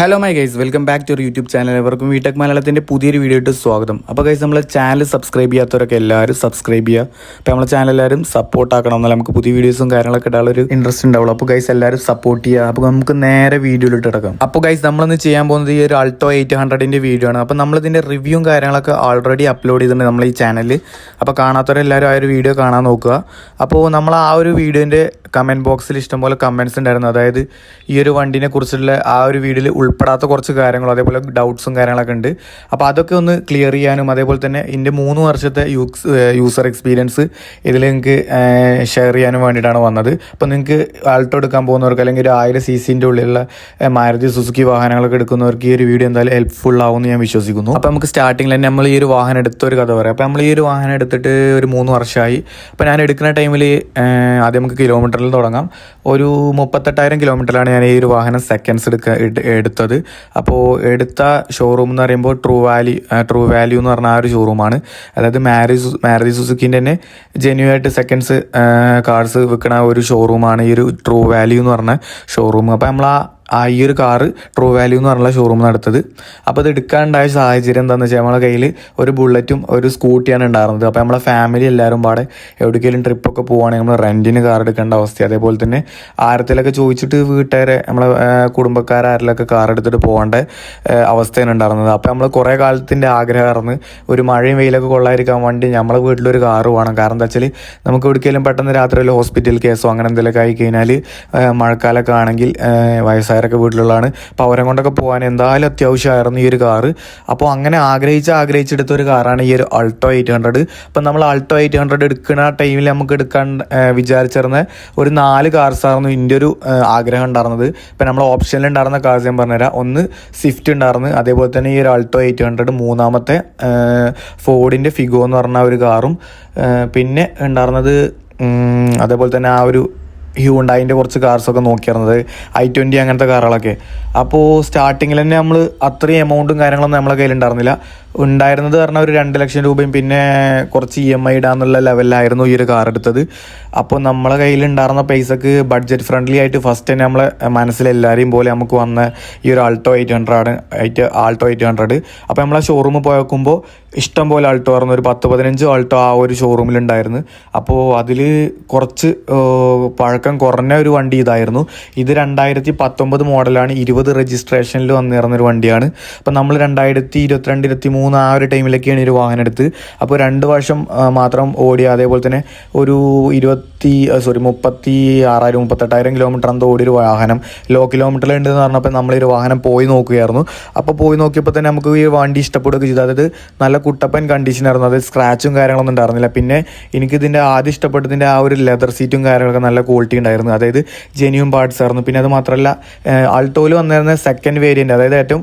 Hello my guys welcome back to YouTube channel എവർക്കും വിടെക് മലയാളത്തിന്റെ പുതിയൊരു വീഡിയോ ഇട്ട് സ്വാഗതം. അപ്പോൾ ഗൈസ് നമ്മളെ ചാനൽ സബ്സ്ക്രൈബ് ചെയ്യാത്തവരൊക്കെ എല്ലാവരും സബ്സ്ക്രൈബ് ചെയ്യുക അപ്പോൾ നമ്മളെ ചാനൽ എല്ലാവരും സപ്പോർട്ട് ആക്കണം എന്നാൽ നമുക്ക് പുതിയ വീഡിയോസും കാര്യങ്ങളൊക്കെ ഇടാനുള്ള ഒരു ഇൻട്രസ്റ്റ് ഉണ്ടാവുള്ളൂ. അപ്പോൾ ഗൈസ് എല്ലാവരും സപ്പോർട്ട് ചെയ്യുക അപ്പോൾ നമുക്ക് നേരെ വീഡിയോയിലിട്ട് കിടക്കാം. അപ്പോൾ ഗൈസ് നമ്മളിന്ന് ചെയ്യാൻ പോകുന്നത് ഈ ഒരു അൾട്ടോ എയ്റ്റ് ഹൺഡ്രഡിന്റെ വീഡിയോ ആണ്. അപ്പോൾ നമ്മളിതിന്റെ റിവ്യൂവും കാര്യങ്ങളൊക്കെ ഓൾറെഡി അപ്ലോഡ് ചെയ്തിട്ടുണ്ട് നമ്മൾ ഈ ചാനലിൽ അപ്പോൾ കാണാത്തവരെല്ലാവരും ആ ഒരു വീഡിയോ കാണാൻ നോക്കുക. അപ്പോൾ നമ്മൾ ആ ഒരു വീഡിയോന്റെ കമന്റ് ബോക്സിൽ ഇഷ്ടംപോലെ കമന്റ്സ് ഉണ്ടായിരുന്നു. അതായത് ഈ ഒരു വണ്ടിനെ കുറിച്ചുള്ള ആ ഒരു വീഡിയോയിൽ ഉൾപ്പെടാത്ത കുറച്ച് കാര്യങ്ങളും അതേപോലെ ഡൗട്ട്സും കാര്യങ്ങളൊക്കെ ഉണ്ട്. അപ്പോൾ അതൊക്കെ ഒന്ന് ക്ലിയർ ചെയ്യാനും അതേപോലെ തന്നെ ഇതിന്റെ മൂന്ന് വർഷത്തെ യൂസ് യൂസർ എക്സ്പീരിയൻസ് ഇതിൽ നിങ്ങൾക്ക് ഷെയർ ചെയ്യാനും വേണ്ടിയിട്ടാണ് വന്നത്. അപ്പോൾ നിങ്ങൾക്ക് ആൾട്ടോ എടുക്കാൻ പോകുന്നവർക്ക് അല്ലെങ്കിൽ ഒരു ആയിരം സി സിന്റെ ഉള്ളിലുള്ള മാരുതി സുസുക്കി വാഹനങ്ങളൊക്കെ എടുക്കുന്നവർക്ക് ഈ ഒരു വീഡിയോ എന്തായാലും ഹെൽപ്ഫുൾ ആവുമെന്ന് ഞാൻ വിശ്വസിക്കുന്നു. അപ്പോൾ നമുക്ക് സ്റ്റാർട്ടിങ്ങിൽ തന്നെ നമ്മൾ ഈ ഒരു വാഹനം എടുത്ത ഒരു കഥ പറയാം. അപ്പോൾ നമ്മൾ ഈ ഒരു വാഹനം എടുത്തിട്ട് ഒരു മൂന്ന് വർഷമായി അപ്പോൾ ഞാൻ എടുക്കുന്ന ടൈമിൽ ആദ്യം നമുക്ക് കിലോമീറ്ററിൽ തുടങ്ങാം. ഒരു മുപ്പത്തെട്ടായിരം കിലോമീറ്ററിലാണ് ഞാൻ ഈ ഒരു വാഹനം സെക്കൻഡ്സ് എടുക്ക എടുത്തത്. അപ്പോൾ എടുത്ത ഷോറൂം എന്ന് പറയുമ്പോൾ ട്രൂ വാലി ട്രൂ വാല്യൂ എന്ന് പറഞ്ഞ ആ ഒരു ഷോറൂമാണ് അതായത് മാരേജ് മാരേജ് സുസുക്കിന്റെ തന്നെ ജെന്യൂ ആയിട്ട് സെക്കൻഡ്സ് കാർസ് വിൽക്കുന്ന ഒരു ഷോറൂമാണ് ഈ ഒരു ട്രൂ വാല്യൂ എന്ന് പറഞ്ഞ ഷോറൂം അപ്പോൾ നമ്മൾ ആ ആ ഈ ഒരു കാറ് ട്രൂ വാല്യൂ എന്ന് പറഞ്ഞുള്ള ഷോറൂം നടത്തത്. അപ്പോൾ അത് എടുക്കാനുണ്ടായ സാഹചര്യം എന്താണെന്ന് വെച്ചാൽ നമ്മളെ കയ്യിൽ ഒരു ബുള്ളറ്റും ഒരു സ്കൂട്ടിയാണ് ഉണ്ടായിരുന്നത്. അപ്പോൾ നമ്മളെ ഫാമിലി എല്ലാവരും പാടെ എവിടേക്കെങ്കിലും ട്രിപ്പൊക്കെ പോവുകയാണെങ്കിൽ നമ്മൾ റെന്റിന് കാർ എടുക്കേണ്ട അവസ്ഥ അതേപോലെ തന്നെ ആരത്തിലൊക്കെ ചോദിച്ചിട്ട് വീട്ടുകാരെ നമ്മളെ കുടുംബക്കാരാരിലൊക്കെ കാർ എടുത്തിട്ട് പോകേണ്ട അവസ്ഥയാണ് ഉണ്ടായിരുന്നത്. അപ്പോൾ നമ്മൾ കുറേ കാലത്തിന്റെ ആഗ്രഹമായിരുന്നു ഒരു മഴയും വെയിലൊക്കെ കൊള്ളായിരിക്കാൻ വേണ്ടി നമ്മളെ വീട്ടിലൊരു കാറ് വേണം. കാരണം എന്താ വെച്ചാൽ നമുക്ക് എവിടേക്കെങ്കിലും പെട്ടെന്ന് രാത്രി ഹോസ്പിറ്റൽ കേസോ അങ്ങനെ എന്തെങ്കിലുമൊക്കെ ആയി കഴിഞ്ഞാൽ മഴക്കാലമൊക്കെ ആണെങ്കിൽ ഏഹ്, വയസ്സായവരൊക്കെ വീട്ടിലുള്ളതാണ്. അപ്പോൾ അവരെ കൊണ്ടൊക്കെ പോകാൻ എന്തായാലും അത്യാവശ്യമായിരുന്നു ഈ ഒരു കാറ്. അപ്പോൾ അങ്ങനെ ആഗ്രഹിച്ച് ആഗ്രഹിച്ചെടുത്ത ഒരു കാറാണ് ഈ ഒരു അൾട്ടോ എയ്റ്റ് ഹൺഡ്രഡ് അപ്പം നമ്മൾ അൾട്ടോ എയ്റ്റ് ഹൺഡ്രഡ് എടുക്കുന്ന ടൈമിൽ നമുക്ക് എടുക്കാൻ വിചാരിച്ചിരുന്ന ഒരു നാല് കാർസ് ആയിരുന്നു ഇതിന്റെ ഒരു ആഗ്രഹം ഉണ്ടായിരുന്നത്. ഇപ്പം നമ്മൾ ഓപ്ഷനിൽ ഉണ്ടായിരുന്ന കാർസ് ഞാൻ പറഞ്ഞുതരാം. ഒന്ന് സ്വിഫ്റ്റ് ഉണ്ടായിരുന്നു. അതേപോലെ തന്നെ ഈ ഒരു അൾട്ടോ എയ്റ്റ് ഹൺഡ്രഡ് മൂന്നാമത്തെ ഫോർഡിന്റെ ഫിഗോ എന്ന് പറഞ്ഞ ഒരു കാറും. പിന്നെ ഉണ്ടായിരുന്നത് അതേപോലെ തന്നെ ആ ഒരു ഹ്യൂണ്ടായിന്റെ കുറച്ച് കാർസൊക്കെ നോക്കിയിരുന്നത് ഐ ട്വന്റി അങ്ങനത്തെ കാറുകളൊക്കെ അപ്പോൾ സ്റ്റാർട്ടിങ്ങിൽ തന്നെ നമ്മൾ അത്രയും എമൗണ്ടും കാര്യങ്ങളൊന്നും നമ്മളെ കയ്യിലുണ്ടായിരുന്നില്ല. ഉണ്ടായിരുന്നത് പറഞ്ഞാൽ ഒരു രണ്ട് ലക്ഷം രൂപയും പിന്നെ കുറച്ച് ഇ എം ഐ ഇടാന്നുള്ള ലെവലിലായിരുന്നു ഈ ഒരു കാർ എടുത്തത്. അപ്പോൾ നമ്മളെ കയ്യിൽ ഉണ്ടായിരുന്ന പൈസക്ക് ബഡ്ജറ്റ് ഫ്രണ്ട്ലി ആയിട്ട് ഫസ്റ്റ് തന്നെ നമ്മളെ മനസ്സിലെല്ലാവരെയും പോലെ നമുക്ക് വന്ന ഈ ഒരു Alto eight hundred eight Alto eight hundred അപ്പോൾ നമ്മളെ ഷോറൂമിൽ പോയി നോക്കുമ്പോൾ ഇഷ്ടം പോലെ ആൾട്ടോ ആയിരുന്നു. ഒരു പത്ത് പതിനഞ്ച് ആൾട്ടോ ആ ഒരു ഷോറൂമിലുണ്ടായിരുന്നു അപ്പോൾ അതിൽ കുറച്ച് പഴക്കം കുറഞ്ഞ ഒരു വണ്ടി ഇതായിരുന്നു. ഇത് രണ്ടായിരത്തി പത്തൊമ്പത് മോഡലാണ് ഇരുപത് രജിസ്ട്രേഷനിൽ വന്നിരുന്ന ഒരു വണ്ടിയാണ്. അപ്പോൾ നമ്മൾ രണ്ടായിരത്തി ഇരുപത്തിരണ്ട് ഇരുപത്തി മൂന്ന് ആ ഒരു ടൈമിലൊക്കെയാണ് ഒരു വാഹനം എടുത്ത്. അപ്പോൾ രണ്ട് വർഷം മാത്രം ഓടിയ അതേപോലെ തന്നെ ഒരു ഇരുപത്തി സോറി മുപ്പത്തി ആറായിരം മുപ്പത്തെട്ടായിരം കിലോമീറ്റർ എന്തോ ഓടിയൊരു വാഹനം. ലോ കിലോമീറ്ററിൽ ഉണ്ടെന്ന് പറഞ്ഞപ്പോൾ ഒരു വാഹനം പോയി നോക്കുകയായിരുന്നു. അപ്പോൾ പോയി നോക്കിയപ്പോൾ തന്നെ നമുക്ക് ഈ വണ്ടി ഇഷ്ടപ്പെടുക ചെയ്തു. അതായത് നല്ല കുട്ടപ്പൻ കണ്ടീഷനായിരുന്നു അതായത് സ്ക്രാച്ചും കാര്യങ്ങളൊന്നും ഉണ്ടായിരുന്നില്ല. പിന്നെ എനിക്കിതിന്റെ ആദ്യം ഇഷ്ടപ്പെട്ടതിന്റെ ആ ഒരു ലെതർ സീറ്റും കാര്യങ്ങളൊക്കെ നല്ല ക്വാളിറ്റി ഉണ്ടായിരുന്നു. അതായത് ജെന്യൂൺ പാർട്സ് ആയിരുന്നു. പിന്നെ അത് മാത്രമല്ല ആൾട്ടോയിൽ വന്നിരുന്ന സെക്കൻഡ് വേരിയന്റ് അതായത് ഏറ്റവും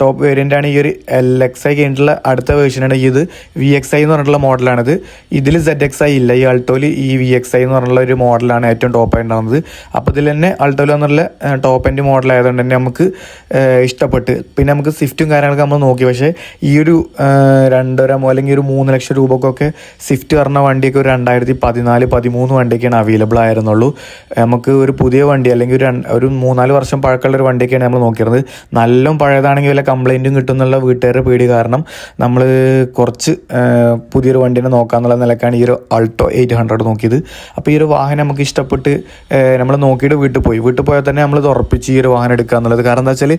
ടോപ്പ് വേരിയന്റ് ആണ് ഈ ഒരു എൽ എക്സ് ഐ കഴിഞ്ഞിട്ടുള്ള അടുത്ത വേർഷൻ ആണ് ഇത് വി എക്സ് ഐ എന്ന് പറഞ്ഞിട്ടുള്ള മോഡലാണിത് ഇതിൽ സെഡ് എക്സ് ഐ ഇല്ല. ഈ അൾട്ടോയിൽ ഈ വി എക്സ് ഐ എന്ന് പറഞ്ഞിട്ടുള്ള ഒരു മോഡലാണ് ഏറ്റവും ടോപ്പ് ഉണ്ടാകുന്നത് അപ്പോൾ ഇതിൽ തന്നെ അൾട്ടോയിൽ എന്നുള്ള ടോപ്പ് എൻഡ് മോഡൽ ആയതുകൊണ്ട് തന്നെ നമുക്ക് ഇഷ്ടപ്പെട്ട്. പിന്നെ നമുക്ക് സ്വിഫ്റ്റും കാര്യങ്ങളൊക്കെ നമ്മൾ നോക്കി. പക്ഷേ ഈ ഒരു രണ്ടര അല്ലെങ്കിൽ ഒരു മൂന്ന് ലക്ഷം രൂപക്കൊക്കെ സ്വിഫ്റ്റ് പറഞ്ഞ വണ്ടിയൊക്കെ ഒരു രണ്ടായിരത്തി പതിനാല് പതിമൂന്ന് വണ്ടിയൊക്കെയാണ് അവൈലബിൾ ആയിരുന്നുള്ളൂ. നമുക്ക് ഒരു പുതിയ വണ്ടി അല്ലെങ്കിൽ ഒരു ഒരു മൂന്നാൽ വർഷം പഴക്കമുള്ള ഒരു വണ്ടിയൊക്കെയാണ് നമ്മൾ നോക്കിയിരുന്നത്. നല്ല പഴയതാണെങ്കിൽ വല്ല കംപ്ലൈന്റും കിട്ടുന്നുള്ള വീട്ടുകാരുടെ പേടി കാരണം നമ്മൾ കുറച്ച് പുതിയൊരു വണ്ടിനെ നോക്കാന്നുള്ള നിലക്കാണ് ഈ ഒരു അൾട്ടോ എയ്റ്റ് ഹൺഡ്രഡ് നോക്കിയത്. അപ്പോൾ ഈ ഒരു വാഹനം നമുക്ക് ഇഷ്ടപ്പെട്ട് നമ്മൾ നോക്കിയിട്ട് വീട്ടിൽ പോയി. വീട്ടിൽ പോയാൽ തന്നെ നമ്മൾ ഉറപ്പിച്ച് ഈ ഒരു വാഹനം എടുക്കുക എന്നുള്ളത്. കാരണം എന്താ വെച്ചാൽ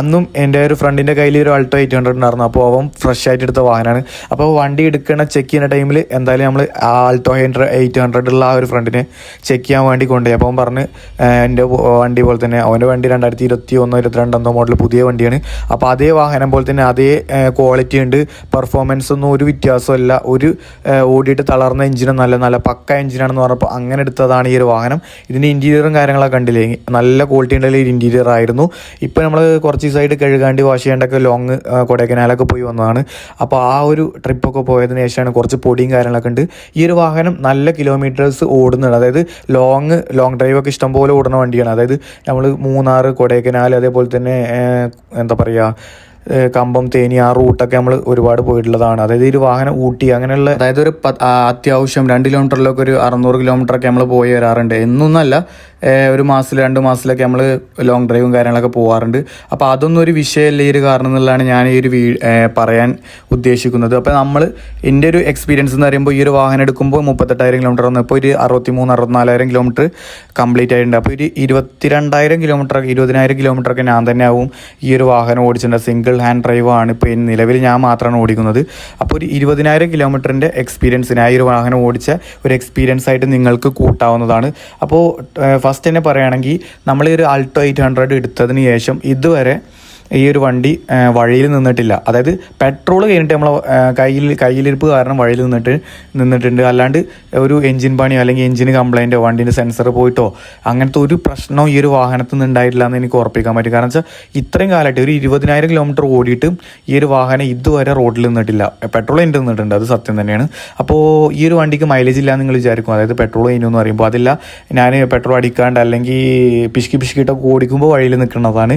അന്നും എന്റെ ഒരു ഫ്രണ്ടിന്റെ കയ്യിൽ ഒരു അൾട്ടോ എയ്റ്റ് ഹൺഡ്രഡ് ഉണ്ടായിരുന്നു. അപ്പോൾ അവൻ ഫ്രഷ് ആയിട്ട് എടുത്ത വാഹനമാണ്. അപ്പോൾ വണ്ടി എടുക്കണ ചെക്ക് ചെയ്യുന്ന ടൈമിൽ എന്തായാലും നമ്മൾ ആ ആൾട്ടോ ഹൺഡ്രഡ് എയ്റ്റ് ഉള്ള ആ ഒരു ഫ്രണ്ടിനെ ചെക്ക് ചെയ്യാൻ വേണ്ടി കൊണ്ടുപോയി. അപ്പോൾ അവൻ പറഞ്ഞ് എന്റെ വണ്ടി പോലെ തന്നെ അവന്റെ വണ്ടി രണ്ടായിരത്തി ഇരുപത്തി ഒന്നോ ഇരുപത്തിരണ്ടോ മോഡൽ പുതിയ വണ്ടിയാണ്. അപ്പോൾ അതേ വാഹനം പോലെ തന്നെ അതേ ക്വാളിറ്റി ഉണ്ട് പെർഫോമൻസ് ഒന്നും ഒരു വ്യത്യാസമല്ല ഒരു ഓടിയിട്ട് തളർന്ന എഞ്ചിനും നല്ല നല്ല പക്ക എഞ്ചിനാണെന്ന് പറഞ്ഞപ്പോൾ അങ്ങനെ എടുത്തതാണ് ഈ ഒരു വാഹനം. ഇതിന്റെ ഇന്റീരിയറും കാര്യങ്ങളൊക്കെ കണ്ടില്ലേ? നല്ല ക്വാളിറ്റി ഉള്ള ഇന്റീരിയർ ആയിരുന്നു. ഇപ്പോൾ നമ്മൾ കുറച്ച് ദിവസമായിട്ട് കഴുകാണ്ടി വാഷ് ചെയ്യേണ്ടൊക്കെ ലോങ് കൊടൈക്കനാലൊക്കെ പോയി വന്നതാണ്. അപ്പോൾ ആ ഒരു ട്രിപ്പൊക്കെ പോയതിന് ശേഷമാണ് കുറച്ച് പൊടിയും കാര്യങ്ങളൊക്കെ ഉണ്ട്. ഈ ഒരു വാഹനം നല്ല കിലോമീറ്റേഴ്സ് ഓടുന്നുണ്ട്. അതായത് ലോങ് ലോങ് ഡ്രൈവ് ഒക്കെ ഇഷ്ടംപോലെ ഓടുന്ന വണ്ടിയാണ്. അതായത് നമ്മൾ മൂന്നാർ കൊടൈക്കനാൽ അതേപോലെ തന്നെ എന്താ പറയുക കമ്പം തേനി ആ റൂട്ടൊക്കെ നമ്മൾ ഒരുപാട് പോയിട്ടുള്ളതാണ്. അതായത് ഒരു വാഹനം ഊട്ടി അങ്ങനെയുള്ള അതായത് ഒരു അത്യാവശ്യം രണ്ട് കിലോമീറ്ററിലൊക്കെ ഒരു അറുന്നൂറ് കിലോമീറ്ററൊക്കെ നമ്മൾ പോയി വരാറുണ്ട്. എന്നൊന്നല്ല ഒരു മാസത്തിൽ രണ്ട് മാസത്തിലൊക്കെ നമ്മൾ ലോങ് ഡ്രൈവും കാര്യങ്ങളൊക്കെ പോകാറുണ്ട് അപ്പോൾ അതൊന്നും ഒരു വിഷയമല്ല ഈ ഒരു കാരണം എന്നുള്ളതാണ് ഞാൻ ഈ ഒരു വീ പറയാൻ ഉദ്ദേശിക്കുന്നത്. അപ്പോൾ നമ്മൾ എന്റെ ഒരു എക്സ്പീരിയൻസ് എന്ന് പറയുമ്പോൾ ഈ ഒരു വാഹനം എടുക്കുമ്പോൾ മുപ്പത്തെട്ടായിരം കിലോമീറ്റർ വന്നു ഇപ്പോൾ ഒരു അറുപത്തി മൂന്ന് അറുപത്തിനാലായിരം കിലോമീറ്റർ കംപ്ലീറ്റ് ആയിട്ടുണ്ട്. അപ്പോൾ ഒരു ഇരുപത്തിരണ്ടായിരം കിലോമീറ്റർ ഇരുപതിനായിരം കിലോമീറ്റർ ഒക്കെ ഞാൻ തന്നെ ആവും ഈ ഒരു വാഹനം ഓടിച്ചിട്ടുണ്ട് സിംഗിൾ ഹാൻഡ് ഡ്രൈവ് ആണ് ഇപ്പോൾ ഈ നിലവിൽ ഞാൻ മാത്രമാണ് ഓടിക്കുന്നത്. അപ്പോൾ ഒരു ഇരുപതിനായിരം കിലോമീറ്ററിന്റെ എക്സ്പീരിയൻസിന് ആ ഒരു വാഹനം ഓടിച്ച ഒരു എക്സ്പീരിയൻസ് ആയിട്ട് നിങ്ങൾക്ക് കൂട്ടാവുന്നതാണ്. അപ്പോൾ ഫസ്റ്റ് തന്നെ പറയുകയാണെങ്കിൽ നമ്മൾ ഈ ഒരു ആൾട്ടോ എയ്റ്റ് ഹൺഡ്രഡ് എടുത്തതിന് ശേഷം ഇതുവരെ ഈ ഒരു വണ്ടി വഴിയിൽ നിന്നിട്ടില്ല. അതായത് പെട്രോൾ കഴിഞ്ഞിട്ട് നമ്മൾ കയ്യിൽ കയ്യിലിരിപ്പ് കാരണം വഴിയിൽ നിന്നിട്ട് നിന്നിട്ടുണ്ട്. അല്ലാണ്ട് ഒരു എഞ്ചിൻ പണിയോ അല്ലെങ്കിൽ എഞ്ചിന് കംപ്ലൈന്റോ വണ്ടീന്റെ സെൻസർ പോയിട്ടോ അങ്ങനത്തെ ഒരു പ്രശ്നവും ഈ ഒരു വാഹനത്തിൽ നിന്ന് ഉണ്ടായിട്ടില്ല എന്ന് എനിക്ക് ഉറപ്പിക്കാൻ പറ്റും. കാരണം വെച്ചാൽ ഇത്രയും കാലമായിട്ട് ഒരു ഇരുപതിനായിരം കിലോമീറ്റർ ഓടിയിട്ട് ഈ ഒരു വാഹനം ഇതുവരെ റോഡിൽ നിന്നിട്ടില്ല. പെട്രോൾ എന്റെ നിന്നിട്ടുണ്ട്. അത് സത്യം തന്നെയാണ്. അപ്പോൾ ഈ ഒരു വണ്ടിക്ക് മൈലേജ് ഇല്ല നിങ്ങൾ വിചാരിക്കും. അതായത് പെട്രോൾ കഴിഞ്ഞു എന്ന് പറയുമ്പോൾ അതില്ല. ഞാൻ പെട്രോൾ അടിക്കാണ്ട് അല്ലെങ്കിൽ പിശുക്കി പിശുക്കിയിട്ടൊക്കെ ഓടിക്കുമ്പോൾ വഴിയിൽ നിൽക്കുന്നതാണ്.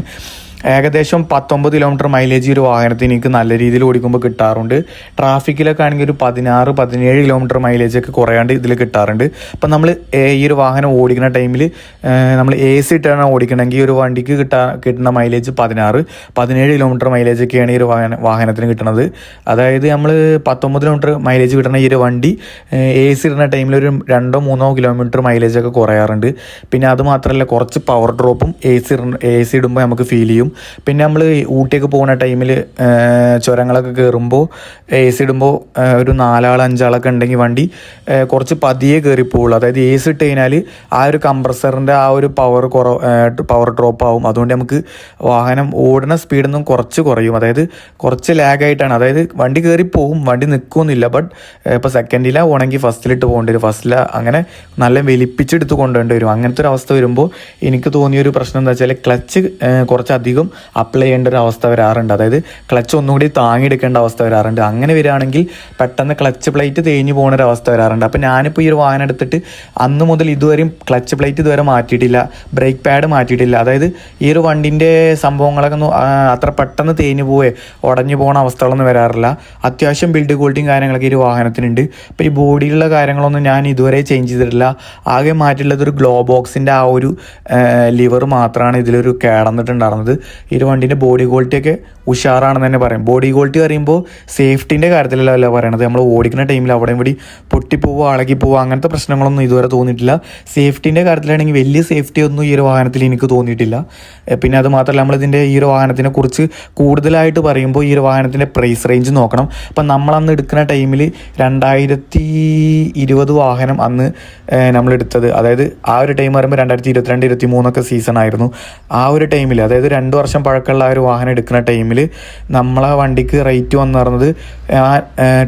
ഏകദേശം പത്തൊമ്പത് കിലോമീറ്റർ മൈലേജ് ഒരു വാഹനത്തിന് എനിക്ക് നല്ല രീതിയിൽ ഓടിക്കുമ്പോൾ കിട്ടാറുണ്ട്. ട്രാഫിക്കിലൊക്കെ ആണെങ്കിൽ ഒരു പതിനാറ് പതിനേഴ് കിലോമീറ്റർ മൈലേജ് ഒക്കെ കുറയാണ്ട് ഇതിൽ കിട്ടാറുണ്ട്. അപ്പം നമ്മൾ ഈ ഒരു വാഹനം ഓടിക്കുന്ന ടൈമിൽ നമ്മൾ എ സി ഇട്ടാണ് ഓടിക്കണമെങ്കിൽ ഒരു വണ്ടിക്ക് കിട്ടാ കിട്ടുന്ന മൈലേജ് പതിനാറ് പതിനേഴ് കിലോമീറ്റർ മൈലേജ് ഒക്കെയാണ് ഈ ഒരു വാഹന വാഹനത്തിന് കിട്ടുന്നത് അതായത് നമ്മൾ പത്തൊമ്പത് കിലോമീറ്റർ മൈലേജ് കിട്ടുന്ന ഈ ഒരു വണ്ടി എ സി ഇടുന്ന ടൈമിൽ ഒരു രണ്ടോ മൂന്നോ കിലോമീറ്റർ മൈലേജ് ഒക്കെ കുറയാറുണ്ട്. പിന്നെ അത് മാത്രമല്ല കുറച്ച് പവർ ഡ്രോപ്പും എ സി എ സി ഇടുമ്പോൾ നമുക്ക് ഫീൽ ചെയ്യും. പിന്നെ നമ്മൾ ഊട്ടിയൊക്കെ പോകുന്ന ടൈമിൽ ചുരങ്ങളൊക്കെ കയറുമ്പോൾ എ സി ഇടുമ്പോൾ ഒരു നാലാൾ അഞ്ചാളൊക്കെ ഉണ്ടെങ്കിൽ വണ്ടി കുറച്ച് പതിയെ കയറിപ്പോവുള്ളൂ അതായത് എ സി ഇട്ട് കഴിഞ്ഞാൽ ആ ഒരു കംപ്രസറിന്റെ ആ ഒരു പവർ കുറ പവർ ഡ്രോപ്പ് ആവും. അതുകൊണ്ട് നമുക്ക് വാഹനം ഓടുന്ന സ്പീഡൊന്നും കുറച്ച് കുറയും. അതായത് കുറച്ച് ലാഗായിട്ടാണ് അതായത് വണ്ടി കയറി പോവും വണ്ടി നിൽക്കുമെന്നില്ല ബട്ട് ഇപ്പോൾ സെക്കൻഡിലാ പോകണമെങ്കിൽ ഫസ്റ്റിലിട്ട് പോകേണ്ടി വരും. ഫസ്റ്റിലാ അങ്ങനെ നല്ല വലിപ്പിച്ചെടുത്ത് കൊണ്ടുവരേണ്ടി വരും. അങ്ങനത്തെ ഒരു അവസ്ഥ വരുമ്പോൾ എനിക്ക് തോന്നിയ ഒരു പ്രശ്നം എന്താ വെച്ചാൽ ക്ലച്ച് കുറച്ചധികം അപ്ലൈ ചെയ്യേണ്ട ഒരു അവസ്ഥ വരാറുണ്ട്. അതായത് ക്ലച്ച് ഒന്നുകൂടി താങ്ങിയെടുക്കേണ്ട അവസ്ഥ വരാറുണ്ട്. അങ്ങനെ വരികയാണെങ്കിൽ പെട്ടെന്ന് ക്ലച്ച് പ്ലേറ്റ് തേഞ്ഞു പോകുന്ന ഒരു അവസ്ഥ വരാറുണ്ട്. അപ്പോൾ ഞാനിപ്പോൾ ഈ ഒരു വാഹനം എടുത്തിട്ട് അന്ന് മുതൽ ഇതുവരെയും ക്ലച്ച് പ്ലേറ്റ് ഇതുവരെ മാറ്റിയിട്ടില്ല. Brake pad മാറ്റിയിട്ടില്ല. അതായത് ഈ ഒരു വണ്ടിന്റെ സംഭവങ്ങളൊക്കെ അത്ര പെട്ടെന്ന് തേഞ്ഞു പോവേ ഉടഞ്ഞു പോകുന്ന അവസ്ഥകളൊന്നും വരാറില്ല. അത്യാവശ്യം ബിൽഡ് ക്വാളിറ്റിയും കാര്യങ്ങളൊക്കെ ഈ ഒരു വാഹനത്തിനുണ്ട്. അപ്പോൾ ഈ ബോഡിയിലുള്ള കാര്യങ്ങളൊന്നും ഞാൻ ഇതുവരെ ചേഞ്ച് ചെയ്തിട്ടില്ല. ആകെ മാറ്റിയിട്ടുള്ളത് ഒരു ഗ്ലോ ബോക്സിന്റെ ആ ഒരു ലിവർ മാത്രമാണ് ഇതിലൊരു കേടന്നിട്ടുണ്ടായിരുന്നത്. ഈ ബോഡി ക്വാളിറ്റിയൊക്കെ ഉഷാറാണെന്ന് തന്നെ പറയും. ബോഡി ക്വാളിറ്റി പറയുമ്പോൾ സേഫ്റ്റിന്റെ കാര്യത്തിലല്ല പറയണത്. നമ്മൾ ഓടിക്കുന്ന ടൈമിൽ അവിടെ ഇവിടെ പൊട്ടിപ്പോവുക അളകി പോവുക അങ്ങനത്തെ പ്രശ്നങ്ങളൊന്നും ഇതുവരെ തോന്നിയിട്ടില്ല. സേഫ്റ്റിന്റെ കാര്യത്തിലാണെങ്കിൽ വലിയ സേഫ്റ്റി ഒന്നും ഈ ഒരു വാഹനത്തിൽ എനിക്ക് തോന്നിയിട്ടില്ല. പിന്നെ അത് മാത്രമല്ല നമ്മളിതിന്റെ ഈ ഒരു വാഹനത്തിനെ കുറിച്ച് കൂടുതലായിട്ട് പറയുമ്പോൾ ഈ ഒരു വാഹനത്തിന്റെ പ്രൈസ് റേഞ്ച് നോക്കണം. അപ്പം നമ്മളന്ന് എടുക്കുന്ന ടൈമിൽ രണ്ടായിരത്തി ഇരുപത് വാഹനം അന്ന് നമ്മൾ എടുത്തത്. അതായത് ആ ഒരു ടൈം പറയുമ്പോൾ രണ്ടായിരത്തി ഇരുപത്തിരണ്ട് ഇരുപത്തി മൂന്നൊക്കെ സീസൺ ആയിരുന്നു. ആ ഒരു ടൈമിൽ അതായത് രണ്ട് വർഷം പഴക്കമുള്ള ആ ഒരു വാഹനം എടുക്കുന്ന ടൈമിൽ നമ്മളെ വണ്ടിക്ക് റേറ്റ് വന്നു പറഞ്ഞത് ആ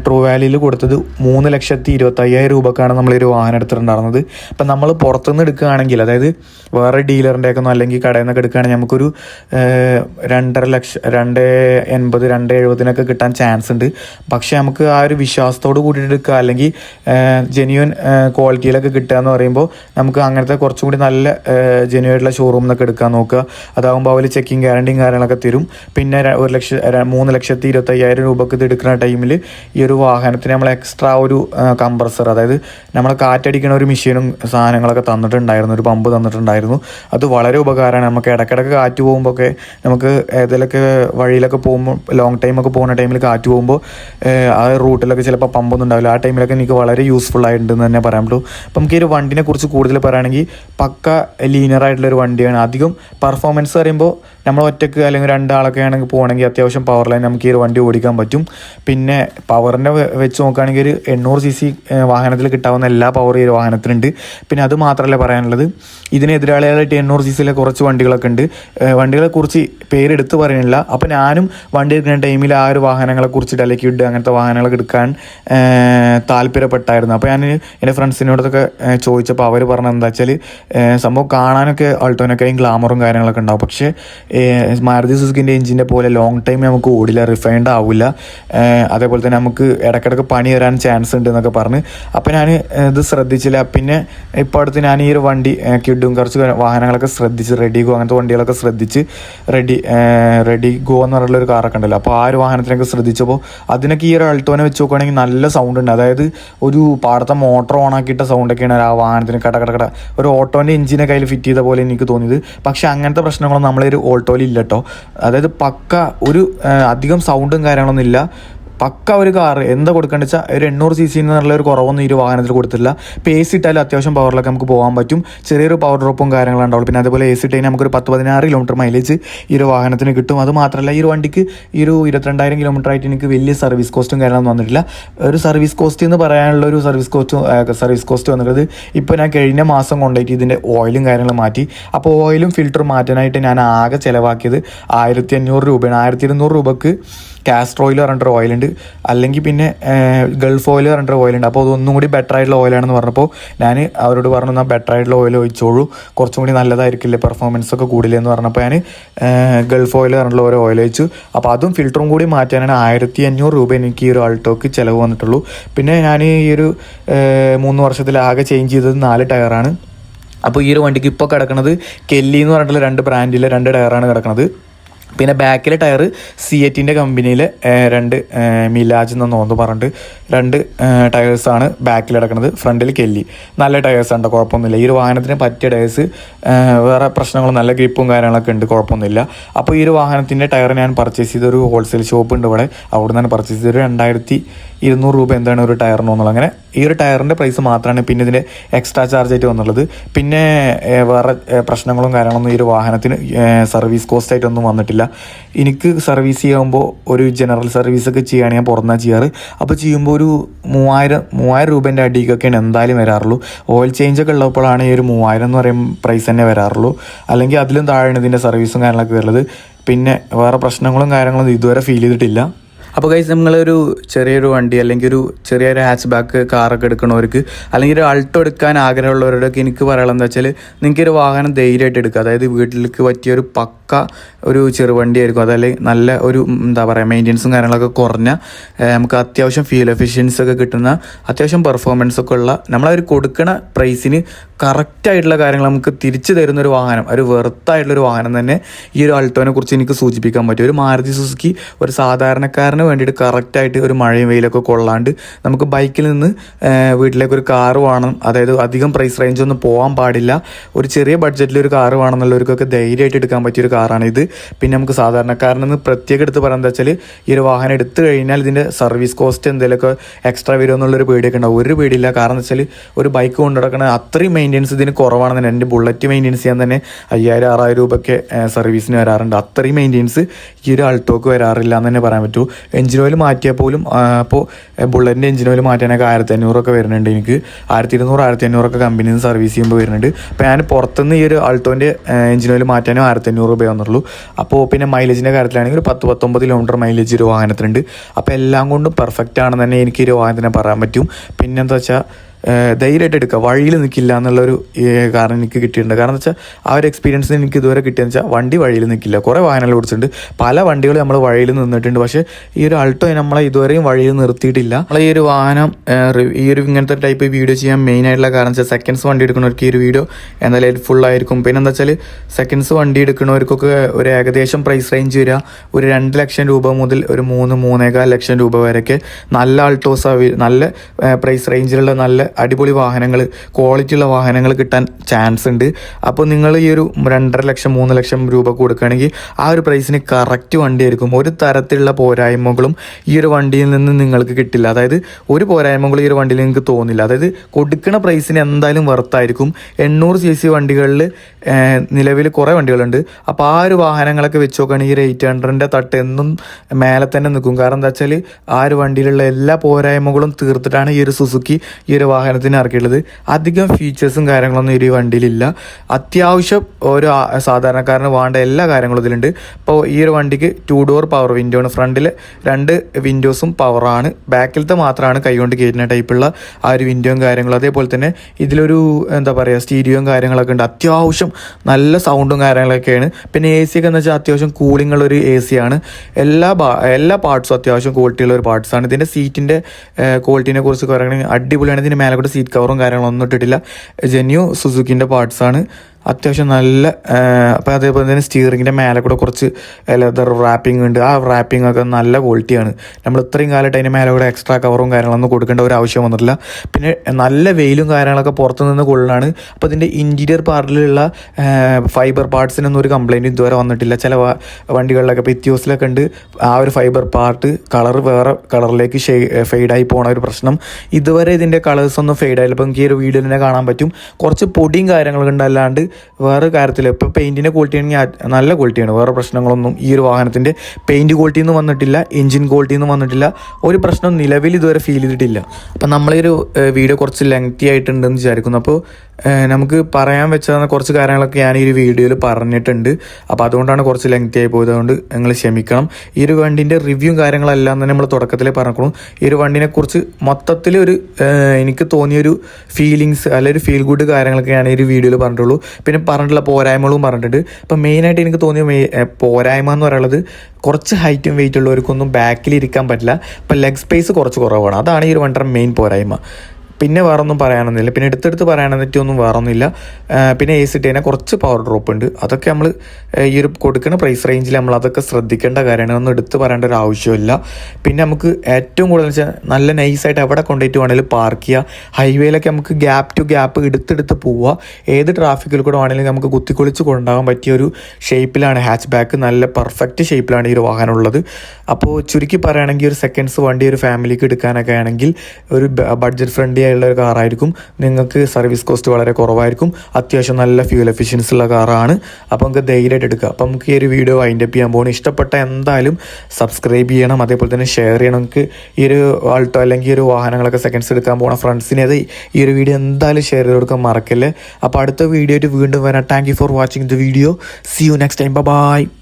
ട്രൂ വാലിയിൽ കൊടുത്തത് മൂന്ന് ലക്ഷത്തി ഇരുപത്തയ്യായിരം രൂപക്കാണ് നമ്മളൊരു വാഹനം എടുത്തിട്ടുണ്ടായിരുന്നത്. അപ്പം നമ്മൾ പുറത്തുനിന്ന് എടുക്കുകയാണെങ്കിൽ അതായത് വേറെ ഡീലറിന്റെ ഒക്കെ അല്ലെങ്കിൽ കടയിൽ നിന്നൊക്കെ എടുക്കുകയാണെങ്കിൽ നമുക്കൊരു രണ്ടര ലക്ഷം രണ്ട് എൺപത് രണ്ട് എഴുപതിനൊക്കെ കിട്ടാൻ ചാൻസ് ഉണ്ട്. പക്ഷേ നമുക്ക് ആ ഒരു വിശ്വാസത്തോട് കൂടിയിട്ട് എടുക്കുക അല്ലെങ്കിൽ ജെന്യുവൻ ക്വാളിറ്റിയിലൊക്കെ കിട്ടുക എന്ന് പറയുമ്പോൾ നമുക്ക് അങ്ങനത്തെ കുറച്ചും കൂടി നല്ല ജെന്യുവായിട്ടുള്ള ഷോറൂമിൽ നിന്നൊക്കെ എടുക്കാൻ നോക്കുക. അതാകുമ്പോൾ അവർ ചെക്കിങ് ഗ്യാരണ്ടിയും കാര്യങ്ങളൊക്കെ തരും. പിന്നെ ഒരു ലക്ഷം മൂന്ന് ലക്ഷത്തി ഇരുപത്തയ്യായിരം രൂപക്ക് ഇത് എടുക്കുന്ന ടൈമിൽ ഈ ഒരു വാഹനത്തിന് നമ്മൾ എക്സ്ട്രാ ഒരു കംപ്രസർ അതായത് നമ്മൾ കാറ്റടിക്കുന്ന ഒരു മെഷീനും സാധനങ്ങളൊക്കെ തന്നിട്ടുണ്ടായിരുന്നു ഒരു പമ്പ് തന്നിട്ടുണ്ടായിരുന്നു. അത് വളരെ ഉപകാരമാണ്. നമുക്ക് ഇടയ്ക്കിടയ്ക്ക് കാറ്റ് പോകുമ്പോൾ ഒക്കെ നമുക്ക് ഏതെങ്കിലുമൊക്കെ വഴിയിലൊക്കെ പോകുമ്പോൾ ലോങ് ടൈമൊക്കെ പോകുന്ന ടൈമിൽ കാറ്റ് പോകുമ്പോൾ ആ റൂട്ടിലൊക്കെ ചിലപ്പോൾ പമ്പൊന്നും ഉണ്ടാവില്ല. ആ ടൈമിലൊക്കെ എനിക്ക് വളരെ യൂസ്ഫുൾ ആയിട്ടുണ്ടെന്ന് തന്നെ പറയാൻ പറ്റുള്ളൂ അപ്പം നമുക്ക് ഈ ഒരു വണ്ടിനെ കുറിച്ച് കൂടുതൽ പറയുകയാണെങ്കിൽ പക്ക ലീനർ ആയിട്ടുള്ള ഒരു വണ്ടിയാണ്. അധികം പെർഫോമൻസ് പറയുമ്പോൾ നമ്മൾ ഒറ്റയ്ക്ക് അല്ലെങ്കിൽ രണ്ടാളൊക്കെ ആണെങ്കിൽ പോകണമെങ്കിൽ അത്യാവശ്യം പവർ ലൈൻ നമുക്ക് ഈ ഒരു വണ്ടി ഓടിക്കാൻ പറ്റും. പിന്നെ പവറിന്റെ വെച്ച് നോക്കുകയാണെങ്കിൽ ഒരു എണ്ണൂറ് സി സി വാഹനത്തിൽ കിട്ടാവുന്ന എല്ലാ പവർ ഈ ഒരു വാഹനത്തിനുണ്ട്. പിന്നെ അത് മാത്രമല്ല പറയാനുള്ളത് ഇതിന് എതിരാളികളായിട്ട് എണ്ണൂറ് സി സിയിലെ കുറച്ച് വണ്ടികളൊക്കെ ഉണ്ട്. വണ്ടികളെക്കുറിച്ച് വണ്ടികളെ കുറിച്ച് പേരെടുത്ത് പറയുന്നില്ല അപ്പോൾ ഞാനും വണ്ടി എടുക്കുന്ന ടൈമിൽ ആ ഒരു വാഹനങ്ങളെ കുറിച്ചിട്ട് അല്ലെങ്കിൽ ഇഡ് അങ്ങനത്തെ വാഹനങ്ങളൊക്കെ എടുക്കാൻ താല്പര്യപ്പെട്ടായിരുന്നു. അപ്പോൾ ഞാൻ എന്റെ ഫ്രണ്ട്സിനോടൊക്കെ ചോദിച്ചപ്പോൾ അവർ പറഞ്ഞത് എന്താ വെച്ചാൽ സംഭവം കാണാനൊക്കെ ആൾട്ടോനൊക്കെ ഗ്ലാമറും കാര്യങ്ങളൊക്കെ ഉണ്ടാവും. പക്ഷേ മാരുതി സുസുക്കിന്റെ എഞ്ചിന്റെ പോലെ ലോങ് ടൈം നമുക്ക് ഓടില്ല റിഫൈൻഡ് ആവില്ല അതേപോലെ തന്നെ നമുക്ക് ഇടയ്ക്കിടയ്ക്ക് പണി വരാൻ ചാൻസ് ഉണ്ട് എന്നൊക്കെ പറഞ്ഞ്. അപ്പോൾ ഞാൻ ഇത് ശ്രദ്ധിച്ചില്ല. പിന്നെ ഇപ്പോൾ അടുത്ത് ഞാൻ ഈ ഒരു വണ്ടി കിഡും കുറച്ച് വാഹനങ്ങളൊക്കെ ശ്രദ്ധിച്ച് റെഡി ഗോ അങ്ങനത്തെ വണ്ടികളൊക്കെ ശ്രദ്ധിച്ച് റെഡി റെഡി ഗോ എന്ന് പറഞ്ഞുള്ള ഒരു കാറൊക്കെ ഉണ്ടല്ലോ. അപ്പോൾ ആ ഒരു വാഹനത്തിനൊക്കെ ശ്രദ്ധിച്ചപ്പോൾ അതിനൊക്കെ ഈ ഒരു അൾട്ടോനെ വെച്ച് നോക്കുകയാണെങ്കിൽ നല്ല സൗണ്ട് ഉണ്ട്. അതായത് ഒരു പാടത്തെ മോട്ടർ ഓൺ ആക്കിയിട്ട സൗണ്ടൊക്കെയാണ് ആ വാഹനത്തിന് കട കട കട. ഒരു ഓട്ടോന്റെ എഞ്ചിനെ കയ്യിൽ ഫിറ്റ് ചെയ്ത പോലെ എനിക്ക് തോന്നിയത്. പക്ഷേ അങ്ങനത്തെ പ്രശ്നങ്ങളൊന്നും നമ്മളൊരു ഓൾട്ടോയിൽ ഇല്ല കേട്ടോ അതായത് പക്ക ഒരു അധികം സൗണ്ടും കാര്യങ്ങളൊന്നും ഇല്ല. പക്ക ഒരു കാർ എന്താ കൊടുക്കേണ്ട വെച്ചാൽ ഒരു എണ്ണൂറ് സി സി എന്നുള്ള ഒരു കുറവൊന്നും ഈ ഒരു വാഹനത്തിൽ കൊടുത്തില്ല ഇപ്പോൾ എ സി ഇട്ടാലും അത്യാവശ്യം പവറിലൊക്കെ നമുക്ക് പോകാൻ പറ്റും. ചെറിയൊരു പവർ ഡ്രോപ്പും കാര്യങ്ങളും ഉണ്ടാവും. പിന്നെ അതുപോലെ എ സി ഇട്ട് കഴിഞ്ഞാൽ നമുക്കൊരു പത്ത് പതിനാറ് കിലോമീറ്റർ മൈലേജ് ഈ ഒരു വാഹനത്തിന് കിട്ടും. അത് മാത്രമല്ല ഈ ഒരു വണ്ടിക്ക് ഈ ഒരു ഇരുപത്തിരണ്ടായിരം കിലോമീറ്റർ ആയിട്ട് എനിക്ക് വലിയ സർവീസ് കോസ്റ്റും കാര്യങ്ങളൊന്നും വന്നിട്ടില്ല. ഒരു സർവീസ് കോസ്റ്റ് എന്ന് പറയാനുള്ള ഒരു സർവീസ് കോസ്റ്റ് സർവീസ് കോസ്റ്റ് വന്നിട്ടുള്ളത് ഇപ്പോൾ ഞാൻ കഴിഞ്ഞ മാസം കൊണ്ടുപോയിട്ട് ഇതിന്റെ ഓയിലും കാര്യങ്ങളും മാറ്റി. അപ്പോൾ ഓയിലും ഫിൽറ്ററും മാറ്റാനായിട്ട് ഞാൻ ആകെ ചിലവാക്കിയത് ആയിരത്തി അഞ്ഞൂറ് രൂപയാണ് ആയിരത്തി ഇരുന്നൂറ് രൂപക്ക് കാസ്ട്രോയിൽ പറഞ്ഞിട്ടൊരു ഓയിലുണ്ട് അല്ലെങ്കിൽ പിന്നെ ഗൾഫ് ഓയിൽ പറഞ്ഞിട്ട് ഓയിലുണ്ട് അപ്പോൾ അതൊന്നും കൂടി ബെറ്റർ ആയിട്ടുള്ള ഓയിലാണെന്ന് പറഞ്ഞപ്പോൾ ഞാൻ അവരോട് പറഞ്ഞു എന്നാൽ ബെറ്റർ ആയിട്ടുള്ള ഓയിൽ ഒഴിച്ചോളൂ. കുറച്ചും കൂടി നല്ലതായിരിക്കില്ലേ പെർഫോമൻസ് ഒക്കെ കൂടില്ലെന്ന് പറഞ്ഞപ്പോൾ ഞാൻ ഗൾഫ് ഓയിൽ പറഞ്ഞിട്ടുള്ള ഒരു ഓയിൽ ഒഴിച്ചു. അപ്പോൾ അതും ഫിൽറ്ററും കൂടി മാറ്റാനാണ് ആയിരത്തി അഞ്ഞൂറ് രൂപ എനിക്ക് ഈ ഒരു ആൾട്ടോക്ക് ചിലവ് വന്നിട്ടുള്ളൂ. പിന്നെ ഞാൻ ഈ ഒരു മൂന്ന് വർഷത്തിൽ ആകെ ചേഞ്ച് ചെയ്തത് നാല് ടയറാണ് അപ്പോൾ ഈ ഒരു വണ്ടിക്ക് ഇപ്പോൾ കിടക്കുന്നത് കെല്ലി എന്ന് പറഞ്ഞിട്ടുള്ള രണ്ട് ബ്രാൻഡിലെ രണ്ട് ടയറാണ് കിടക്കുന്നത് പിന്നെ ബാക്കിലെ ടയർ സി എറ്റിന്റെ കമ്പനിയിൽ രണ്ട് മിലാജ് എന്ന് തോന്നുന്നു പറഞ്ഞിട്ട് രണ്ട് ടയേഴ്സാണ് ബാക്കിൽ കിടക്കുന്നത്. ഫ്രണ്ടിൽ കെല്ലി. നല്ല ടയേഴ്സ് ഉണ്ട് കുഴപ്പമൊന്നുമില്ല. ഈ ഒരു വാഹനത്തിന് പറ്റിയ ടയേഴ്സ് വേറെ പ്രശ്നങ്ങളും നല്ല ഗ്രിപ്പും കാര്യങ്ങളൊക്കെ ഉണ്ട് കുഴപ്പമൊന്നുമില്ല. അപ്പോൾ ഈ ഒരു വാഹനത്തിന്റെ ടയർ ഞാൻ പർച്ചേസ് ചെയ്തൊരു ഹോൾസെയിൽ ഷോപ്പ് ഉണ്ട് ഇവിടെ. അവിടെ നിന്നാണ് പർച്ചേസ് ചെയ്തൊരു രണ്ടായിരത്തി ഇരുന്നൂറ് രൂപ എന്താണ് ഒരു ടയറിന് വന്നുള്ളത് അങ്ങനെ ഈ ഒരു ടയറിന്റെ പ്രൈസ് മാത്രമാണ് പിന്നെ ഇതിന്റെ എക്സ്ട്രാ ചാർജ് ആയിട്ട് വന്നുള്ളത്. പിന്നെ വേറെ പ്രശ്നങ്ങളും കാര്യങ്ങളൊന്നും ഈ ഒരു വാഹനത്തിന് സർവീസ് കോസ്റ്റ് ആയിട്ടൊന്നും വന്നിട്ടില്ല. എനിക്ക് സർവീസ് ചെയ്യുമ്പോൾ ഒരു ജനറൽ സർവീസ് ഒക്കെ ചെയ്യുകയാണ് ഞാൻ പുറത്താണ് ചെയ്യാറ്. അപ്പോൾ ചെയ്യുമ്പോൾ ഒരു മൂവായിരം മൂവായിരം രൂപേന്റെ അടിക്കൊക്കെയാണ് എന്തായാലും വരാറുള്ളൂ. ഓയിൽ ചേഞ്ച് ഒക്കെ ഉള്ളപ്പോഴാണ് ഈ ഒരു മൂവായിരം എന്ന് പറയും പ്രൈസ് തന്നെ വരാറുള്ളൂ. അല്ലെങ്കിൽ അതിലും താഴെയാണ് ഇതിന്റെ സർവീസും കാര്യങ്ങളൊക്കെ വരുന്നത്. പിന്നെ വേറെ പ്രശ്നങ്ങളും കാര്യങ്ങളും ഇതുവരെ ഫീൽ ചെയ്തിട്ടില്ല. അപ്പോൾ കൈസ് നിങ്ങളൊരു ചെറിയൊരു വണ്ടി അല്ലെങ്കിൽ ഒരു ചെറിയൊരു ഹാച്ച് ബാക്ക് കാറൊക്കെ എടുക്കണവർക്ക് അല്ലെങ്കിൽ ഒരു അൾട്ടോ എടുക്കാൻ ആഗ്രഹമുള്ളവരോടൊക്കെ എനിക്ക് പറയാനുള്ളത് എന്താ വെച്ചാൽ നിങ്ങൾക്കൊരു വാഹനം ധൈര്യമായിട്ട് എടുക്കുക. അതായത് വീട്ടിലേക്ക് പറ്റിയ ഒരു പക്ക ഒരു ചെറുവണ്ടി ആയിരിക്കും അതല്ലെങ്കിൽ നല്ല ഒരു എന്താ പറയുക മെയിന്റെനൻസും കാര്യങ്ങളൊക്കെ കുറഞ്ഞ നമുക്ക് അത്യാവശ്യം ഫ്യൂൽ എഫിഷ്യൻസി ഒക്കെ കിട്ടുന്ന അത്യാവശ്യം പെർഫോമൻസ് ഒക്കെ ഉള്ള നമ്മളവർ കൊടുക്കുന്ന പ്രൈസിന് കറക്റ്റായിട്ടുള്ള കാര്യങ്ങൾ നമുക്ക് തിരിച്ചു തരുന്ന ഒരു വാഹനം ഒരു വെറുത്തായിട്ടുള്ള ഒരു വാഹനം തന്നെ ഈ ഒരു അൾട്ടോനെ കുറിച്ച് എനിക്ക് സൂചിപ്പിക്കാൻ പറ്റും. ഒരു മാരുതി സുസുക്കി ഒരു സാധാരണക്കാരന് വേണ്ടിയിട്ട് കറക്റ്റായിട്ട് ഒരു മഴയും വെയിലൊക്കെ കൊള്ളാണ്ട് നമുക്ക് ബൈക്കിൽ നിന്ന് വീട്ടിലേക്ക് ഒരു കാറ് വേണം. അതായത് അധികം പ്രൈസ് റേഞ്ച് ഒന്നും പോകാൻ പാടില്ല. ഒരു ചെറിയ ബഡ്ജറ്റിൽ ഒരു കാറ് വേണമെന്നുള്ളവർക്കൊക്കെ ധൈര്യമായിട്ട് എടുക്കാൻ പറ്റിയ ഒരു കാറാണ് ഇത്. പിന്നെ നമുക്ക് സാധാരണക്കാരനെന്ന് പ്രത്യേകം എടുത്ത് പറയാൻ വെച്ചാൽ ഈ ഒരു വാഹനം എടുത്തു കഴിഞ്ഞാൽ ഇതിന്റെ സർവീസ് കോസ്റ്റ് എന്തെങ്കിലുമൊക്കെ എക്സ്ട്രാ വരുമോ എന്നുള്ളൊരു പേടിയൊക്കെ ഉണ്ടാവും. ഒരു പേടിയില്ല. കാരണം വെച്ചാൽ ഒരു ബൈക്ക് കൊണ്ടു നടക്കണ അത്രയും മെയിന്റെനൻസ് ഇതിന് കുറവാണ് തന്നെ എന്റെ ബുള്ളറ്റ് മെയിന്റെനൻസ് ചെയ്യാൻ തന്നെ അയ്യായിരം ആറായിരം രൂപയൊക്കെ സർവീസിന് വരാറുണ്ട്. അത്രയും മെയിന്റെനൻസ് ഈ ഒരു അൾട്ടോക്ക് വരാറില്ല എന്ന് തന്നെ പറയാൻ പറ്റൂ. എഞ്ചിൻ ഓയിൽ മാറ്റിയാൽ പോലും അപ്പോൾ ബുള്ളറ്റിന്റെ എഞ്ചിൻ ഓയിൽ മാറ്റാനൊക്കെ ആയിരത്തി അഞ്ഞൂറൊക്കെ വരുന്നുണ്ട് എനിക്ക്. ആയിരത്തി ഇരുന്നൂറ് ആയിരത്തി അഞ്ഞൂറൊക്കെ കമ്പനിയിൽ നിന്ന് സർവീസ് ചെയ്യുമ്പോൾ വരുന്നുണ്ട്. അപ്പോൾ ഞാൻ പുറത്തുനിന്ന് ഈ ഒരു അൾട്ടോന്റെ എഞ്ചിൻ ഓയിൽ മാറ്റാനും ആയിരത്തി അഞ്ഞൂറ് രൂപ വന്നുള്ളൂ അപ്പോൾ പിന്നെ മൈലേജിന്റെ കാര്യത്തിലാണെങ്കിൽ ഒരു പത്ത് പത്തൊമ്പത് കിലോമീറ്റർ മൈലേജ് ഒരു വാഹനത്തിനുണ്ട്. അപ്പോൾ എല്ലാം കൊണ്ടും പെർഫെക്റ്റ് ആണെന്ന് തന്നെ എനിക്ക് ഒരു വാഹനത്തിനെ പറയാൻ പറ്റും. പിന്നെന്താ വെച്ചാൽ ധൈര്യമായിട്ട് എടുക്കുക. വഴിയിൽ നിൽക്കില്ല എന്നുള്ളൊരു കാരണം എനിക്ക് കിട്ടിയിട്ടുണ്ട്. കാരണം വെച്ചാൽ ആ ഒരു എക്സ്പീരിയൻസ് എനിക്ക് ഇതുവരെ കിട്ടിയെന്ന് വെച്ചാൽ വണ്ടി വഴിയിൽ നിൽക്കില്ല. കുറേ വാഹനങ്ങൾ ഓടിച്ചിട്ടുണ്ട്. പല വണ്ടികൾ നമ്മൾ വഴിയിൽ നിന്നിട്ടുണ്ട്. പക്ഷേ ഈ ഒരു അൾട്ടോ നമ്മളെ ഇതുവരെയും വഴിയിൽ നിർത്തിയിട്ടില്ല. നമ്മൾ ഈ ഒരു വാഹനം ഈ ഒരു ഇങ്ങനത്തെ ടൈപ്പ് വീഡിയോ ചെയ്യാൻ മെയിൻ ആയിട്ടുള്ള കാരണം വെച്ചാൽ സെക്കൻഡ്സ് വണ്ടി എടുക്കുന്നവർക്ക് ഈ ഒരു വീഡിയോ എന്തായാലും ഫുൾ ആയിരിക്കും. പിന്നെ എന്താ വെച്ചാൽ സെക്കൻഡ്സ് വണ്ടി എടുക്കുന്നവർക്കൊക്കെ ഒരു ഏകദേശം പ്രൈസ് റേഞ്ച് വരിക. ഒരു രണ്ട് ലക്ഷം രൂപ മുതൽ ഒരു മൂന്ന് മൂന്നേകാൽ ലക്ഷം രൂപ വരെയൊക്കെ നല്ല ആൾട്ടോസ് നല്ല പ്രൈസ് റേഞ്ചിലുള്ള നല്ല അടിപൊളി വാഹനങ്ങൾ ക്വാളിറ്റി ഉള്ള വാഹനങ്ങൾ കിട്ടാൻ ചാൻസ് ഉണ്ട്. അപ്പോൾ നിങ്ങൾ ഈ ഒരു രണ്ടര ലക്ഷം മൂന്ന് ലക്ഷം രൂപ കൊടുക്കുകയാണെങ്കിൽ ആ ഒരു പ്രൈസിന് കറക്റ്റ് വണ്ടിയായിരിക്കും ഒരു തരത്തിലുള്ള പോരായ്മകളും ഈ ഒരു വണ്ടിയിൽ നിന്ന് നിങ്ങൾക്ക് കിട്ടില്ല. അതായത് ഒരു പോരായ്മകളും ഈ ഒരു വണ്ടിയിൽ നിങ്ങൾക്ക് തോന്നില്ല. അതായത് കൊടുക്കുന്ന പ്രൈസിന് എന്തായാലും വെറുത്തായിരിക്കും എണ്ണൂറ് സി സി വണ്ടികളിൽ നിലവിൽ കുറേ വണ്ടികളുണ്ട്. അപ്പോൾ ആ ഒരു വാഹനങ്ങളൊക്കെ വെച്ച് നോക്കുകയാണെങ്കിൽ ഒരു എയ്റ്റ് ഹൺഡ്രഡിന്റെ തട്ട് എന്നും മേലെ തന്നെ നിൽക്കും. കാരണം എന്താ വെച്ചാൽ ആ ഒരു വണ്ടിയിലുള്ള എല്ലാ പോരായ്മകളും തീർത്തിട്ടാണ് ഈ ഒരു സുസുക്കി ഈ ഒരു വാഹനത്തിന് ഇറക്കിയിട്ടുള്ളത്. അധികം ഫീച്ചേഴ്സും കാര്യങ്ങളൊന്നും ഈ വണ്ടിയിലില്ല. അത്യാവശ്യം ഒരു സാധാരണക്കാരന് വേണ്ട എല്ലാ കാര്യങ്ങളും ഇതിലുണ്ട്. ഇപ്പോൾ ഈ ഒരു വണ്ടിക്ക് ടു ഡോർ പവർ വിൻഡോ ആണ്. ഫ്രണ്ടിൽ രണ്ട് വിൻഡോസും പവറാണ് ബാക്കിലത്തെ മാത്രമാണ് കൈകൊണ്ട് കയറ്റുന്ന ടൈപ്പുള്ള ആ ഒരു വിൻഡോയും കാര്യങ്ങളും. അതേപോലെ തന്നെ ഇതിലൊരു എന്താ പറയുക സ്റ്റീരിയോയും കാര്യങ്ങളൊക്കെ ഉണ്ട്. അത്യാവശ്യം നല്ല സൗണ്ടും കാര്യങ്ങളൊക്കെയാണ്. പിന്നെ എ സി ഒക്കെ എന്ന് വെച്ചാൽ അത്യാവശ്യം കൂളിംഗ് ഉള്ള ഒരു എ സി ആണ്. എല്ലാ എല്ലാ പാർട്സും അത്യാവശ്യം ക്വാളിറ്റി ഉള്ള ഒരു പാർട്സ് ആണ്. ഇതിന്റെ സീറ്റിന്റെ ക്വാളിറ്റിനെ കുറിച്ച് പറയുകയാണെങ്കിൽ അടിപൊളിയാണ്. ഇതിന് മേലെ കൂടെ സീറ്റ് കവറും കാര്യങ്ങളൊന്നും ഇട്ടിട്ടില്ല. ജെന്യു സുസുക്കിന്റെ പാർട്സ് ആണ്. അത്യാവശ്യം നല്ല അപ്പോൾ അതേപോലെ തന്നെ സ്റ്റിയറിങ്ങിന്റെ മേലെ കൂടെ കുറച്ച് ലെതർ റാപ്പിംഗ് ഉണ്ട്. ആ റാപ്പിംഗ് ഒക്കെ നല്ല ക്വാളിറ്റിയാണ് നമ്മൾ ഇത്രയും കാലമായിട്ട് അതിന്റെ മേലെ കൂടെ എക്സ്ട്രാ കവറും കാര്യങ്ങളൊന്നും കൊടുക്കേണ്ട ഒരു ആവശ്യം വന്നിട്ടില്ല. പിന്നെ നല്ല വെയിലും കാര്യങ്ങളൊക്കെ പുറത്തു നിന്ന് കൊള്ളാണ്. അപ്പോൾ ഇതിന്റെ ഇന്റീരിയർ പാർട്ടിലുള്ള ഫൈബർ പാർട്സിനൊന്നും ഒരു കംപ്ലയിന്റ് ഇതുവരെ വന്നിട്ടില്ല. ചില വണ്ടികളിലൊക്കെ ഇപ്പോൾ ഇത്യോസിലൊക്കെ ഉണ്ട്. ആ ഒരു ഫൈബർ പാർട്ട് കളർ വേറെ കളറിലേക്ക് ഫെയ്ഡായി പോണ ഒരു പ്രശ്നം. ഇതുവരെ ഇതിന്റെ കളേഴ്സ് ഒന്നും ഫെയ്ഡായില്ല ആയില്ല. എനിക്ക് ഈ ഒരു വീഡിയോയിൽ തന്നെ കാണാൻ പറ്റും. കുറച്ച് പൊടിയും കാര്യങ്ങളൊക്കെ ഉണ്ട് അല്ലാണ്ട് വേറെ കാര്യത്തിൽ ഇപ്പോൾ പെയിന്റിന്റെ ക്വാളിറ്റി ആണെങ്കിൽ നല്ല ക്വാളിറ്റിയാണ് വേറെ പ്രശ്നങ്ങളൊന്നും ഈ ഒരു വാഹനത്തിന്റെ പെയിന്റ് ക്വാളിറ്റി ഒന്നും വന്നിട്ടില്ല എഞ്ചിൻ ക്വാളിറ്റി ഒന്നും വന്നിട്ടില്ല ഒരു പ്രശ്നം നിലവിൽ ഇതുവരെ ഫീൽ ചെയ്തിട്ടില്ല. അപ്പം നമ്മളൊരു വീഡിയോ കുറച്ച് ലെങ്തി ആയിട്ടുണ്ടെന്ന് വിചാരിക്കുന്നു. അപ്പോൾ നമുക്ക് പറയാൻ വെച്ചതെന്ന കുറച്ച് കാര്യങ്ങളൊക്കെ ഞാൻ ഈ ഒരു വീഡിയോയിൽ പറഞ്ഞിട്ടുണ്ട്. അപ്പോൾ അതുകൊണ്ടാണ് കുറച്ച് ലെങ്തി ആയി പോയത്. അതുകൊണ്ട് നിങ്ങൾ ക്ഷമിക്കണം. ഈ ഒരു വണ്ടിന്റെ റിവ്യൂ കാര്യങ്ങളെല്ലാം തന്നെ നമ്മൾ തുടക്കത്തിൽ പറഞ്ഞു ഈ ഒരു വണ്ടിനെ കുറിച്ച് മൊത്തത്തിൽ ഒരു എനിക്ക് തോന്നിയൊരു ഫീലിങ്സ് അല്ലെങ്കിൽ ഒരു ഫീൽ ഗുഡ് കാര്യങ്ങളൊക്കെ ഞാൻ ഈ ഒരു വീഡിയോയിൽ പറഞ്ഞിട്ടുള്ളൂ. പിന്നെ പറഞ്ഞിട്ടുള്ള പോരായ്മകളും പറഞ്ഞിട്ടുണ്ട്. ഇപ്പം മെയിനായിട്ട് എനിക്ക് തോന്നിയ പോരായ്മ എന്ന് പറയുന്നത് കുറച്ച് ഹൈറ്റും വെയിറ്റ് ഉള്ളവർക്കൊന്നും ബാക്കിൽ ഇരിക്കാൻ പറ്റില്ല. ഇപ്പം ലെഗ് സ്പേസ് കുറച്ച് കുറവാണ്. അതാണ് ഈ ഒരു വണ്ടറിന്റെ മെയിൻ പോരായ്മ. പിന്നെ വേറെ ഒന്നും പറയാനൊന്നുമില്ല. പിന്നെ എടുത്തെടുത്ത് പറയാനെന്നിട്ടൊന്നും വേറെ ഒന്നുമില്ല പിന്നെ എ സി ടീനെ കുറച്ച് പവർ ഡ്രോപ്പ് ഉണ്ട്. അതൊക്കെ നമ്മൾ ഈ ഒരു കൊടുക്കുന്ന പ്രൈസ് റേഞ്ചിൽ നമ്മൾ അതൊക്കെ ശ്രദ്ധിക്കേണ്ട കാര്യമാണ്. ഒന്നും എടുത്ത് പറയേണ്ട ഒരു ആവശ്യമില്ല പിന്നെ നമുക്ക് ഏറ്റവും കൂടുതൽ വെച്ചാൽ നല്ല നൈസായിട്ട് എവിടെ കൊണ്ടുപോയിട്ട് വേണമെങ്കിലും പാർക്ക് ചെയ്യുക ഹൈവേയിലൊക്കെ നമുക്ക് ഗ്യാപ്പ് ടു ഗ്യാപ്പ് എടുത്തെടുത്ത് പോവുക ഏത് ട്രാഫിക്കിൽ കൂടെ വേണമെങ്കിലും നമുക്ക് കുത്തിക്കൊളിച്ച് കൊണ്ടുപോകാൻ പറ്റിയ ഒരു ഷേപ്പിലാണ് ഹാച്ച് ബാക്ക് നല്ല പെർഫെക്റ്റ് ഷേപ്പിലാണ് ഈ ഒരു വാഹനം ഉള്ളത്. അപ്പോൾ ചുരുക്കി പറയുകയാണെങ്കിൽ ഒരു സെക്കൻഡ്സ് വണ്ടി ഒരു ഫാമിലിക്ക് എടുക്കാനൊക്കെ ആണെങ്കിൽ ഒരു ബഡ്ജറ്റ് ഫ്രണ്ട്ലി ആയുള്ള ഒരു കാറായിരിക്കും നിങ്ങൾക്ക് സർവീസ് കോസ്റ്റ് വളരെ കുറവായിരിക്കും. അത്യാവശ്യം നല്ല ഫ്യൂൽ എഫിഷ്യൻസി ഉള്ള കാറാണ് അപ്പോൾ നമുക്ക് ധൈര്യമായിട്ട് എടുക്കുക അപ്പോൾ നമുക്ക് ഈ ഒരു വീഡിയോ വൈൻഡ് അപ്പ് ചെയ്യാൻ പോകണം ഇഷ്ടപ്പെട്ട എന്തായാലും സബ്സ്ക്രൈബ് ചെയ്യണം. അതേപോലെ തന്നെ ഷെയർ ചെയ്യണം. നമുക്ക് ഈ ഒരു ആൾട്ടോ അല്ലെങ്കിൽ ഈ ഒരു വാഹനങ്ങളൊക്കെ സെക്കൻഡ്സ് എടുക്കാൻ പോകണ ഫ്രണ്ട്സിനെ അത് ഈ ഒരു വീഡിയോ എന്തായാലും ഷെയർ ചെയ്ത് കൊടുക്കാൻ മറക്കല്ലേ. അപ്പോൾ അടുത്ത വീഡിയോ ആയിട്ട് വീണ്ടും വരാം. Thank for watching the video see you next time bye